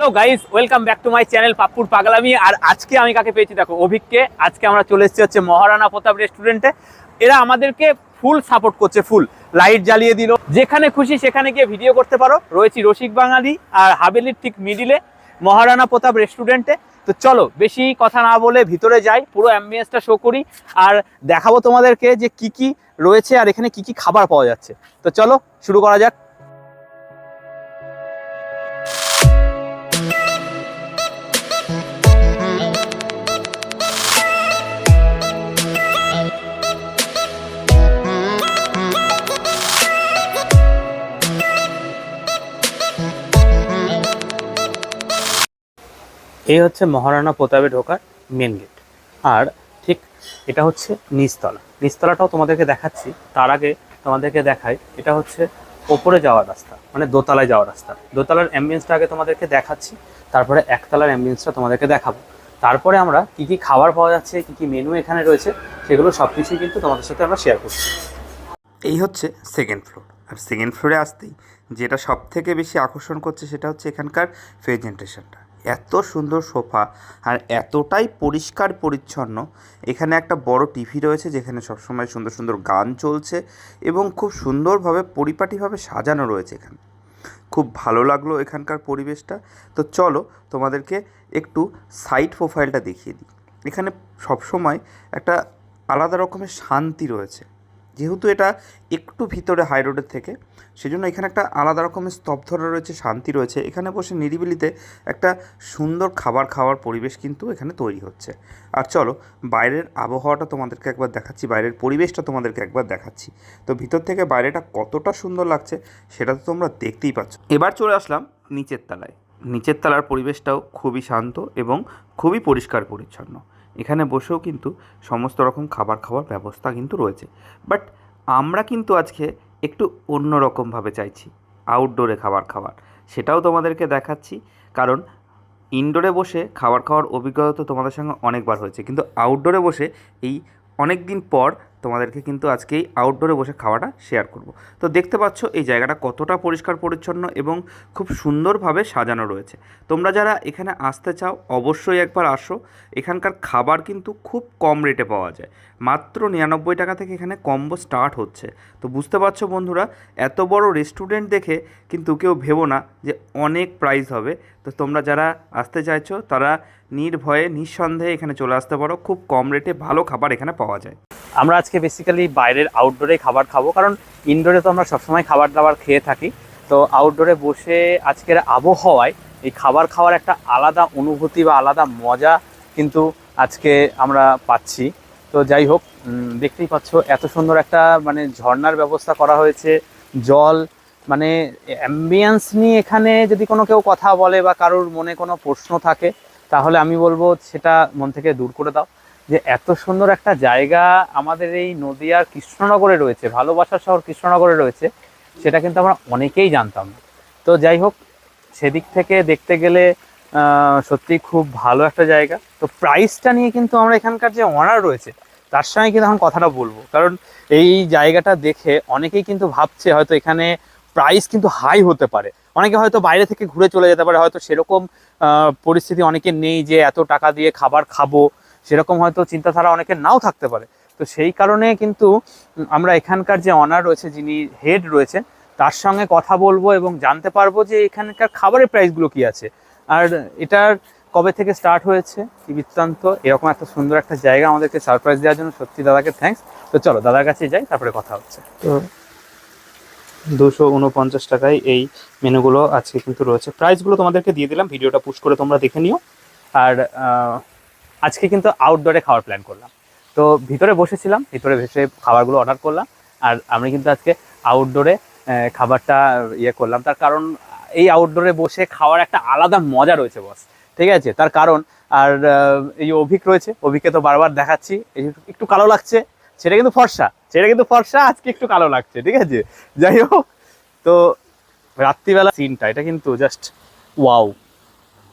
Hello guys welcome back to my channel পাপ্পুর পাগলামি আর আজকে আমি কাকে পেয়েছি? দেখো, অভিককে। আজকে আমরা চলে এসেছি হচ্ছে মহারানা প্রতাপ রেস্টুরেন্টে এরা আমাদেরকে ফুল সাপোর্ট করছে ফুল লাইট জ্বালিয়ে দিল। যেখানে খুশি সেখানে গিয়ে ভিডিও করতে পারো। রয়েছি রসিক বাঙালি আর হাবেলির ঠিক মিডিলে মহারানা প্রতাপ রেস্টুরেন্টে তো চলো, বেশি কথা না বলে ভিতরে যাই, পুরো অ্যাম্বিয়েন্সটা শো করি। আর দেখাবো তোমাদেরকে যে কি কি রয়েছে আর এখানে কি কি খাবার পাওয়া যাচ্ছে। তো চলো, শুরু করা যাক। এই হচ্ছে মহারানা প্রতাপে ঢোকার মেন গেট আর ঠিক এটা হচ্ছে নিচতলা। নিচতলাটাও তোমাদেরকে দেখাচ্ছি। তার আগে তোমাদেরকে দেখাই, এটা হচ্ছে ওপরে যাওয়ার রাস্তা মানে দোতলায় যাওয়ার রাস্তা। দোতলার অ্যাম্বিয়েন্সটা আগে তোমাদেরকে দেখাচ্ছি, তারপরে একতলার অ্যাম্বিয়েন্সটা তোমাদেরকে দেখাবো। তারপরে আমরা কি কি খাবার পাওয়া যাচ্ছে, কি কি মেনু এখানে রয়েছে, সেগুলো সব কিছুই কিন্তু তোমাদের সাথে আমরা শেয়ার করছি। এই হচ্ছে সেকেন্ড ফ্লোর আর সেকেন্ড ফ্লোরে আসতেই যেটা সব থেকে বেশি আকর্ষণ করছে সেটা হচ্ছে এখানকার প্রেজেন্টেশনটা এত সুন্দর সোফা আর এতটাই পরিষ্কার পরিচ্ছন্ন। এখানে একটা বড় টিভি রয়েছে যেখানে সবসময় সুন্দর সুন্দর গান চলছে এবং খুব সুন্দরভাবে পরিপাটিভাবে সাজানো রয়েছে এখানে। খুব ভালো লাগল এখানকার পরিবেশটা। তো চলো তোমাদেরকে একটু সাইড প্রোফাইলটা দেখিয়ে দিই। এখানে সবসময় একটা আলাদা রকমের শান্তি রয়েছে। যেহেতু এটা একটু ভিতরে হাই রোডের থেকে, সেজন্য এখানে একটা আলাদা রকমের স্তব্ধতা রয়েছে, শান্তি রয়েছে। এখানে বসে নিরিবিলিতে একটা সুন্দর খাবার খাওয়ার পরিবেশ কিন্তু এখানে তৈরি হচ্ছে। আর চলো, বাইরের আবহাওয়াটা তোমাদেরকে একবার দেখাচ্ছি, বাইরের পরিবেশটা তোমাদেরকে একবার দেখাচ্ছি। তো ভিতর থেকে বাইরেটা কতটা সুন্দর লাগছে, সেটা তো তোমরা দেখতেই পাচ্ছ। এবার চলে আসলাম নিচের তলায়। নিচের তলার পরিবেশটাও খুবই শান্ত এবং খুবই পরিষ্কার পরিচ্ছন্ন। এখানে বসেও কিন্তু সমস্ত রকম খাবার খাওয়ার ব্যবস্থা কিন্তু রয়েছে। বাট আমরা কিন্তু আজকে একটু অন্য রকমভাবে চাইছি আউটডোরে খাবার খাওয়ার। সেটাও তোমাদেরকে দেখাচ্ছি, কারণ ইনডোরে বসে খাবার খাওয়ার অভিজ্ঞতা তো তোমাদের সঙ্গে অনেকবার হয়েছে। কিন্তু আউটডোরে বসে এই অনেক দিন পর তোমাদেরকে কিন্তু আজকে এই আউটডোরে বসে খাওয়াটা শেয়ার করব। তো দেখতে পাচ্ছ এই জায়গাটা কতটা পরিষ্কার, পরিচ্ছন্ন এবং খুব সুন্দরভাবে সাজানো রয়েছে। তোমরা যারা এখানে আসতে চাও, অবশ্যই একবার আসো। এখানকার খাবার কিন্তু খুব কম রেটে পাওয়া যায়। মাত্র নিরানব্বই টাকা থেকে এখানে কম্বো স্টার্ট হচ্ছে। তো বুঝতে পারছ বন্ধুরা, এত বড় রেস্টুরেন্ট দেখে কিন্তু কেউ ভেবো না যে অনেক প্রাইস হবে। তো তোমরা যারা আসতে চাইছো, তারা নির্ভয়ে, নিঃসন্দেহে এখানে চলে আসতে পারো। খুব কম রেটে ভালো খাবার এখানে পাওয়া যায়। আমরা আজকে বেসিক্যালি বাইরের আউটডোরে খাবার খাব, কারণ ইনডোরে তো আমরা সবসময় খাবার দাবার খেয়ে থাকি। তো আউটডোরে বসে আজকের আবহাওয়ায় এই খাবার খাওয়ার একটা আলাদা অনুভূতি বা আলাদা মজা কিন্তু আজকে আমরা পাচ্ছি। তো যাই হোক দেখতেই পাচ্ছ এত সুন্দর একটা মানে ঝর্নার ব্যবস্থা করা হয়েছে, জল মানে অ্যাম্বিয়েন্স নিয়ে এখানে যদি কোনো কেউ কথা বলে বা কারোর মনে কোনো প্রশ্ন থাকে, তাহলে আমি বলব সেটা মন থেকে দূর করে দাও। যে এত সুন্দর একটা জায়গা আমাদের এই নদিয়ার কৃষ্ণনগরে রয়েছে ভালোবাসার শহর কৃষ্ণনগরে রয়েছে, সেটা কিন্তু আমরা অনেকেই জানতাম না। তো যাই হোক, সেদিক থেকে দেখতে গেলে সত্যি খুব ভালো একটা জায়গা। তো প্রাইসটা নিয়ে কিন্তু আমরা এখানকার যে অনার রয়েছে, তার সঙ্গে কিন্তু এখন কথাটা বলব। কারণ এই জায়গাটা দেখে অনেকেই কিন্তু ভাবছে হয়তো এখানে প্রাইস কিন্তু হাই হতে পারে। অনেকে হয়তো বাইরে থেকে ঘুরে চলে যেতে পারে, হয়তো সেরকম পরিস্থিতি অনেকে নেই যে এত টাকা দিয়ে খাবার খাব। সেরকম হয়তো চিন্তাধারা অনেকের নাও থাকতে পারে। তো সেই কারণে কিন্তু আমরা এখানকার যে অনার রয়েছে, যিনি হেড রয়েছেন, তার সঙ্গে কথা বলব এবং জানতে পারব যে এখানকার খাবারের প্রাইসগুলো কি আছে। আর এটার কবে থেকে স্টার্ট হয়েছে, কি বৃত্তান্ত, এরকম একটা সুন্দর একটা জায়গা আমাদেরকে সারপ্রাইজ দেওয়ার জন্য সত্যি দাদাকে থ্যাঙ্কস তো চলো, দাদার কাছে যাই, তারপরে কথা হচ্ছে। তো দুশো উনপঞ্চাশ টাকায় এই মেনুগুলো আজকে কিন্তু রয়েছে। প্রাইসগুলো তোমাদেরকে দিয়ে দিলাম ভিডিওটা পুশ করে তোমরা দেখে নিও। আর আজকে কিন্তু আউটডোরে খাওয়ার প্ল্যান করলাম। তো ভিতরে বসেছিলাম, ভিতরে বসে খাবারগুলো অর্ডার করলাম, আর আমি কিন্তু আজকে আউটডোরে খাবারটা ইয়ে করলাম। তার কারণ, এই আউটডোরে বসে খাওয়ার একটা আলাদা মজা রয়েছে বস ঠিক আছে? তার কারণ, আর এই অভিক রয়েছে, অভিককে তো বারবার দেখাচ্ছি একটু কালো লাগছে, সেটা কিন্তু ফর্সা, সেটা কিন্তু ফর্সা, আজকে একটু কালো লাগছে, ঠিক আছে? যাই হোক, তো রাত্রিবেলা সিনটা এটা কিন্তু জাস্ট ওয়াও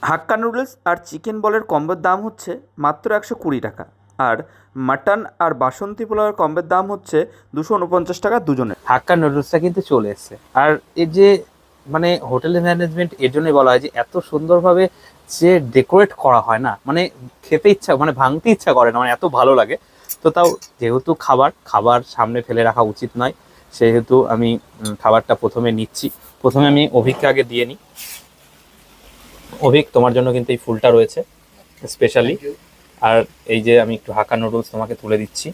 হাক্কা নুডলস আর চিকেন বলের কম্বোর দাম হচ্ছে মাত্র একশো কুড়ি টাকা। আর মাটন আর বাসন্তী পোলাওয়ের কম্বের দাম হচ্ছে দুশো উনপঞ্চাশ টাকা দুজনের। হাক্কা নুডলসটা কিন্তু চলে এসছে। আর এই যে মানে হোটেলের ম্যানেজমেন্ট এর জন্যই বলা হয় যে, এত সুন্দরভাবে যে ডেকোরেট করা হয় না মানে খেতে ইচ্ছা মানে ভাঙতে ইচ্ছা করে না মানে এত ভালো লাগে। তো তাও যেহেতু খাবার খাবার সামনে ফেলে রাখা উচিত নয়, সেহেতু আমি খাবারটা প্রথমে নিচ্ছি। প্রথমে আমি আগে দিয়ে নিই। অভিক তোমার জন্য কিন্তু এই ফুলটা রয়েছে স্পেশালি আর এই যে আমি একটু হাক্কা নুডলস তোমাকে তুলে দিচ্ছি।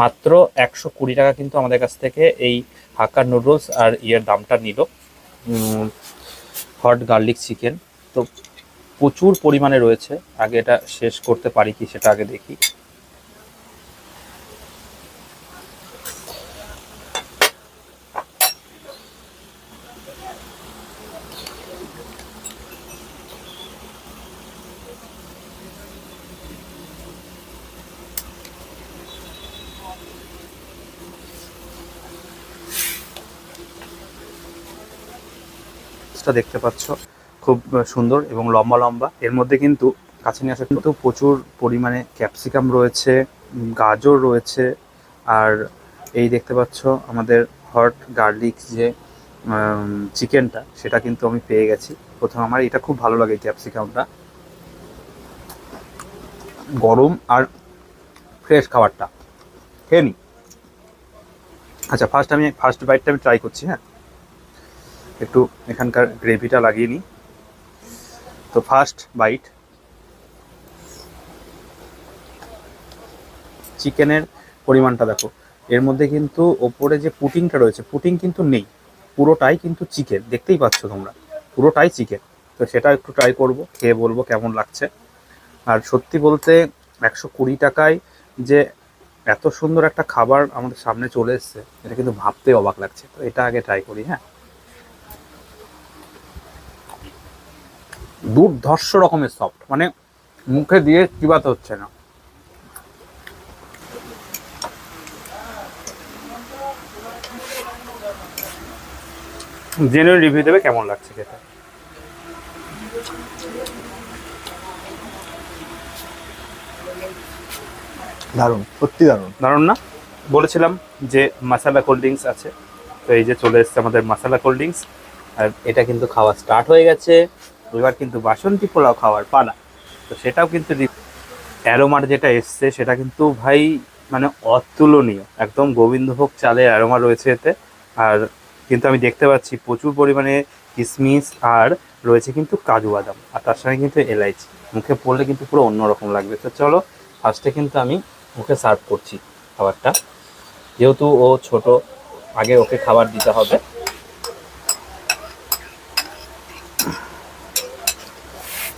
মাত্র একশো কুড়ি টাকা কিন্তু আমাদের কাছ থেকে এই হাক্কা নুডলস আর ইয়ের দামটা নিল। হট গার্লিক চিকেন তো প্রচুর পরিমাণে রয়েছে। আগে এটা শেষ করতে পারি কি সেটা আগে দেখি। টা দেখতে পাচ্ছ, খুব সুন্দর এবং লম্বা লম্বা। এর মধ্যে কিন্তু কাছে নিয়ে আসা কিন্তু প্রচুর পরিমাণে ক্যাপসিকাম রয়েছে, গাজর রয়েছে, আর এই দেখতে পাচ্ছ আমাদের হট গার্লিক যে চিকেনটা সেটা কিন্তু আমি পেয়ে গেছি। প্রথম আমার এটা খুব ভালো লাগে ক্যাপসিকামটা গরম আর ফ্রেশ খাবারটা। খেয়ে নি। আচ্ছা ফার্স্ট আমি ফার্স্ট বাইটটা আমি ট্রাই করছি হ্যাঁ? একটু এখানকার গ্রেভিটা লাগিয়ে নিই। তো ফার্স্ট বাইট চিকেনের পরিমাণটা দেখো। এর মধ্যে কিন্তু ওপরে যে পুটিংটা রয়েছে, পুটিং কিন্তু নেই। পুরোটাই কিন্তু চিকেন দেখতেই পাচ্ছ তোমরা। পুরোটাই চিকেন তো সেটা একটু ট্রাই করব, খেয়ে বলব কেমন লাগছে। আর সত্যি বলতে একশো কুড়ি টাকায় যে এত সুন্দর একটা খাবার আমাদের সামনে চলে এসছে, এটা কিন্তু ভাবতে অবাক লাগছে। তো এটা আগে ট্রাই করি হ্যাঁ? দুর্ধর্ষ রকমের সফট মানে মুখে দিয়ে চিবাতে হচ্ছে না। জেনুইন রিভিউ দেবে কেমন লাগছে খেতে? দারুণ সত্যি দারুণ। দারুণ না? বলেছিলাম যে মাসালা কোল্ড ড্রিঙ্কস আছে। তো এই যে চলে এসছে আমাদের মাসালা কোল্ড ড্রিঙ্কস আর এটা কিন্তু খাওয়া স্টার্ট হয়ে গেছে। এবার কিন্তু বাসন্তী পোলাও খাওয়ার পালা। তো সেটাও কিন্তু অ্যারোমার যেটা এসছে, সেটা কিন্তু ভাই মানে অতুলনীয়। একদম গোবিন্দভোগ চালের অ্যারোমা রয়েছে এতে। আর কিন্তু আমি দেখতে পাচ্ছি প্রচুর পরিমাণে কিশমিশ আর রয়েছে কিন্তু কাজু বাদাম। আর তার সঙ্গে কিন্তু এলাইচি। মুখে পড়লে কিন্তু পুরো অন্যরকম লাগবে। তো চলো ফার্স্টে কিন্তু আমি ওকে সার্ভ করছি খাবারটা। যেহেতু ও ছোট, আগে ওকে খাবার দিতে হবে।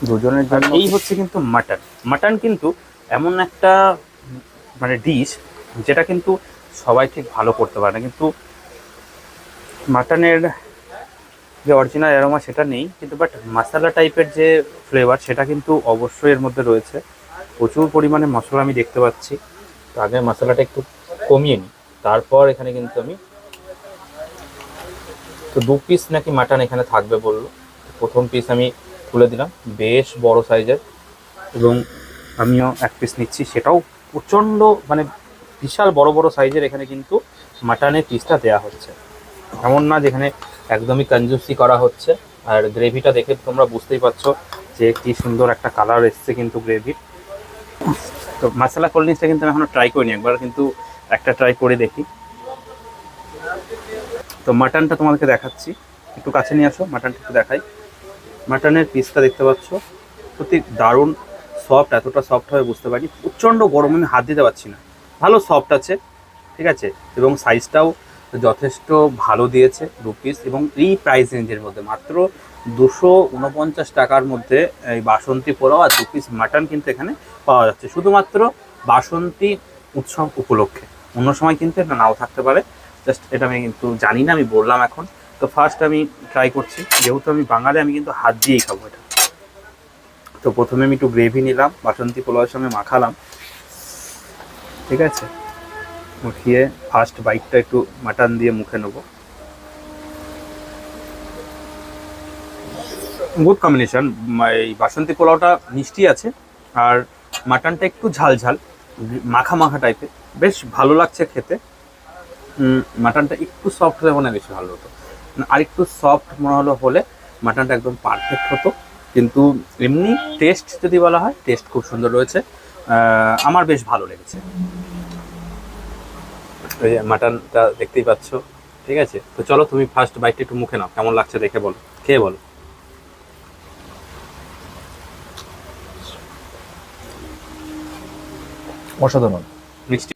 দুজনের জন্য। এই হচ্ছে কিন্তু মাটন। মাটন কিন্তু এমন একটা মানে ডিশ যেটা কিন্তু সবাই ঠিক ভালো করতে পারে না। কিন্তু মাটনের যে অরিজিনাল অ্যারোমা সেটা নেই কিন্তু বাট মশলা টাইপের যে ফ্লেভার সেটা কিন্তু অবশ্যই এর মধ্যে রয়েছে। প্রচুর পরিমাণে মশলা আমি দেখতে পাচ্ছি। তো আগে মশলাটা একটু কমিয়ে নিই। তারপর এখানে কিন্তু আমি তো দু পিস নাকি মাটন এখানে থাকবে বলল। প্রথম পিস আমি তুলে দিলাম। বেশ বড় সাইজের। এবং আমিও এক পিস নিচ্ছি। সেটাও প্রচণ্ড মানে বিশাল বড় বড় সাইজের এখানে কিন্তু মাটনের পিসটা দেওয়া হচ্ছে। এমন না যেখানে একদমই কনজুসি করা হচ্ছে। আর গ্রেভিটা দেখে তোমরা বুঝতেই পারছ যে কি সুন্দর একটা কালার এসছে কিন্তু গ্রেভির তো মশলা কোল্ড ড্রিঙ্কসটা কিন্তু আমি এখনও ট্রাই করিনি। একবার কিন্তু একটা ট্রাই করে দেখি। তো মাটনটা তোমাদেরকে দেখাচ্ছি। একটু কাছে নিয়ে আসো, মাটনটা একটু দেখাই। মাটনের পিসটা দেখতে পাচ্ছ। সত্যি দারুণ সফট এতটা সফট হবে বুঝতে পারি প্রচণ্ড গরম আমি হাত দিতে পারছি না। ভালো সফট আছে, ঠিক আছে? এবং সাইজটাও যথেষ্ট ভালো দিয়েছে দু পিস এবং এই প্রাইস রেঞ্জের মধ্যে। মাত্র দুশো উনপঞ্চাশ টাকার মধ্যে এই বাসন্তী পোলাও আর দু পিস মাটন কিন্তু এখানে পাওয়া যাচ্ছে। শুধুমাত্র বাসন্তী উৎসব উপলক্ষে। অন্য সময় কিন্তু এটা নাও থাকতে পারে। জাস্ট এটা আমি কিন্তু জানি না, আমি বললাম এখন। তো ফার্স্ট আমি ট্রাই করছি। যেহেতু আমি বাঙালি, আমি কিন্তু হাত দিয়েই খাব এটা। তো প্রথমে আমি একটু গ্রেভি নিলাম, বাসন্তী পোলাওয়ের সঙ্গে মাখালাম। ঠিক আছে? মুখিয়ে ফার্স্ট বাইটটা একটু মাটন দিয়ে মুখে নেব। গুড কম্বিনেশন এই বাসন্তী পোলাওটা মিষ্টি আছে, আর মাটনটা একটু ঝাল ঝাল মাখা মাখা টাইপের বেশ ভালো লাগছে খেতে। মাটনটা একটু সফট হলে মনে হয় বেশি ভালো হতো। আরেকটু সফট মনে হলো হলে মাটনটা একদম পারফেক্ট হতো। কিন্তু এমনি টেস্ট যদি বলা হয় টেস্ট খুব সুন্দর রয়েছে। আমার বেশ ভালো লেগেছে। এই মাটনটা দেখতেই পাচ্ছ ঠিক আছে? তো চলো তুমি ফার্স্ট বাইটটা একটু মুখে নাও কেমন লাগছে দেখে বলো। খেয়ে বলো। অসাধারণ। মিষ্টি।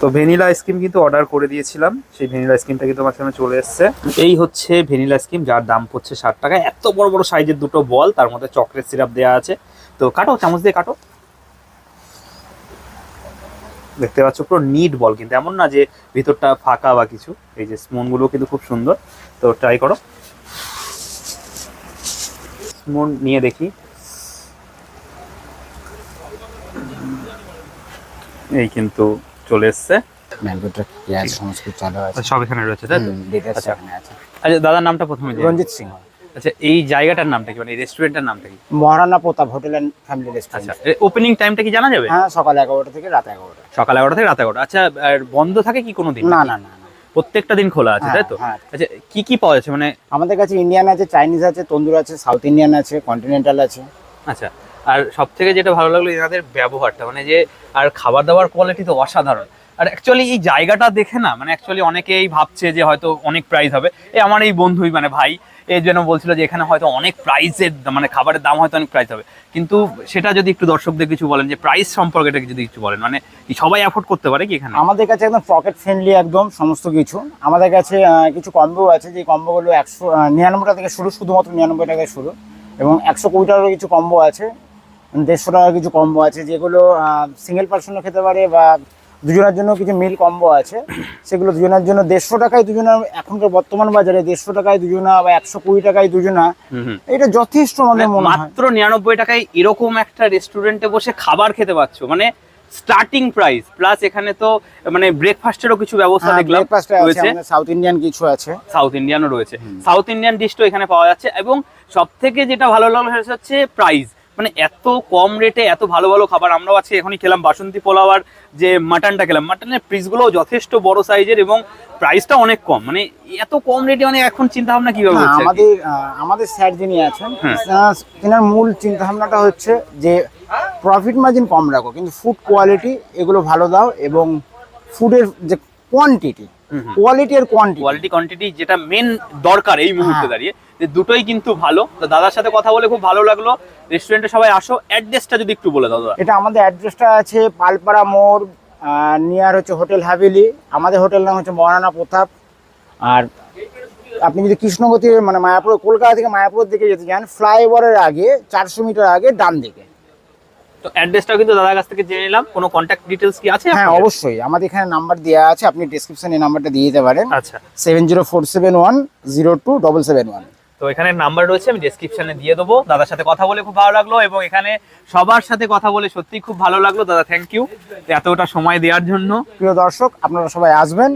তো ভ্যানিলা আইসক্রিম কিন্তু অর্ডার করে দিয়েছিলাম। সেই ভ্যানিলা আইসক্রিমটা কিন্তু আমার সামনে চলে এসেছে। এই হচ্ছে ভ্যানিলা আইসক্রিম যার দাম পড়ছে ষাট টাকা। এত বড় বড় সাইজের দুটো বল, তার মধ্যে চকলেট সিরাপ দেওয়া আছে। তো কাটো, চামচ দিয়ে কাটো। দেখতে পাচ্ছ পুরো নিট বল কিন্তু, এমন না যে ভিতরটা ফাঁকা বা কিছু। এই যে স্মুনগুলো কিন্তু খুব সুন্দর। তো ট্রাই করো। স্মুন নিয়ে দেখি। এই কিন্তু চলে এসছে। ম্যাঙ্গোটা পেঁয়াজ সমস্ত চালু আছে। সব এখানে রয়েছে তাই তো? আচ্ছা। আছে। আচ্ছা দাদার নামটা প্রথমে রঞ্জিত সিংহ। আচ্ছা এই জায়গাটার নামটা কি? মানে রেস্টুরেন্টের নামটা কি? Maharana Pratap hotel and family আচ্ছা রেস্টুরেন্ট ওপেনিং টাইমটা কি জানা যাবে? হ্যাঁ সকাল এগারোটা থেকে রাত এগারোটা। সকাল এগারোটা থেকে রাত এগারোটা। আচ্ছা আর বন্ধ থাকে কি কোনো দিন না না না। প্রত্যেকটা দিন খোলা আছে তাই তো? হ্যাঁ, হ্যাঁ। আচ্ছা কি কি পাওয়া যাচ্ছে? মানে আমাদের কাছে ইন্ডিয়ান আছে চাইনিজ আছে তন্দুর আছে সাউথ ইন্ডিয়ান আছে কন্টিনেন্টাল আছে। আচ্ছা আর সব থেকে যেটা ভালো লাগল এনাদের ব্যবহারটা মানে যে আর খাবার দাবার কোয়ালিটি তো অসাধারণ। আর অ্যাকচুয়ালি এই জায়গাটা দেখে না মানে অ্যাকচুয়ালি অনেকেই ভাবছে যে হয়তো অনেক প্রাইস হবে। এই আমার এই বন্ধুই মানে ভাই এই জন্য বলছিল যে এখানে হয়তো অনেক প্রাইসের মানে খাবারের দাম হয়তো অনেক প্রাইস হবে। কিন্তু সেটা যদি একটু দর্শকদের কিছু বলেন, যে প্রাইস সম্পর্কে এটা যদি কিছু বলেন মানে সবাই অ্যাফোর্ড করতে পারে কি এখানে? আমাদের কাছে একদম পকেট ফ্রেন্ডলি একদম সমস্ত কিছু। আমাদের কাছে কিছু কম্বো আছে, যে কম্বোগুলো একশো নিরানব্বই টাকা থেকে শুরু, শুধুমাত্র নিরানব্বই টাকায় শুরু। এবং একশো কুড়ি টাকার কিছু কম্বো আছে। দেড়শো টাকার কিছু কম্বো আছে যেগুলো সিঙ্গেল পার্সনও খেতে পারে বা দুজনের জন্য কিছু মিল কম্বো আছে সেগুলো দুজনের জন্য দেড়শো টাকায় দুজনের এখনকার বর্তমান বাজারে দেড়শো টাকায় দুজনা বা একশো কুড়ি টাকায় দুজনা এটা যথেষ্ট আমাদের মনে মাত্র নিরানব্বই টাকায় এরকম একটা রেস্টুরেন্টে বসে খাবার খেতে পাচ্ছ মানে স্টার্টিং প্রাইস প্লাস এখানে তো মানে ব্রেকফাস্টেরও কিছু ব্যবস্থা হ্যাঁ, দেখলাম রয়েছে। সাউথ ইন্ডিয়ান কিছু আছে। সাউথ ইন্ডিয়ানও রয়েছে। সাউথ ইন্ডিয়ান ডিশও এখানে পাওয়া যাচ্ছে এবং সব থেকে যেটা ভালো লাগল সেটা হচ্ছে প্রাইস মানে এত কম রেটে এত ভালো ভালো খাবার আমরাও আজকে এখনই খেলাম বাসন্তী পোলাও আর যে মাটনটা খেলাম মাটনের পিসগুলো যথেষ্ট বড় সাইজের এবং প্রাইসটা অনেক কম মানে এত কম রেটে মানে এখন চিন্তা ভাবনা কীভাবে হচ্ছে আমাদের আমাদের স্যার যিনি আছেন হ্যাঁ। তেনার মূল চিন্তা ভাবনাটা হচ্ছে যে প্রফিট মার্জিন কম রাখো কিন্তু ফুড কোয়ালিটি এগুলো ভালো দাও এবং ফুডের যে কোয়ান্টিটি। কোয়ালিটি আর কোয়ান্টিটি কোয়ালিটি কোয়ান্টিটি যেটা মেন দরকার এই মুহূর্তে হ্যাঁ। দাঁড়িয়ে যে দুটোই কিন্তু ভালো। তো দাদার সাথে কথা বলে খুব ভালো লাগল। রেস্টুরেন্টে সবাই আসো। অ্যাড্রেসটা যদি একটু বলে দাও দাদা। এটা আমাদের অ্যাড্রেসটা আছে পালপাড়া মোড় নিয়ার হচ্ছে হোটেল হাভেলি। আমাদের হোটেল নাম হচ্ছে মহারানা প্রতাপ। আর আপনি যদি কৃষ্ণগতি মানে মায়াপুর কলকাতা থেকে মায়াপুর দিকে যেতে চান ফ্লাইওভারের আগে চারশো মিটার আগে ডান দিকে। তো অ্যাড্রেসটাও কিন্তু দাদার কাছ থেকে জেনে নিলাম। কোনো কন্ট্যাক্ট ডিটেলস কি আছে হ্যাঁ অবশ্যই। আমাদের এখানে নাম্বার দেওয়া আছে আপনি ডিসক্রিপশনে নাম্বারটা দিয়ে দিতে পারেন। আচ্ছা। Seven zero four seven one zero two double seven one তো এখানে নাম্বার রয়েছে আমি ডেসক্রিপশনে দিয়ে দেবো। দাদার সাথে কথা বলে খুব ভালো লাগল এবং এখানে সবার সাথে কথা বলে সত্যি খুব ভালো লাগল। দাদা থ্যাংক ইউ এতটা সময় দেওয়ার জন্য। প্রিয় দর্শক আপনারা সবাই আসবেন।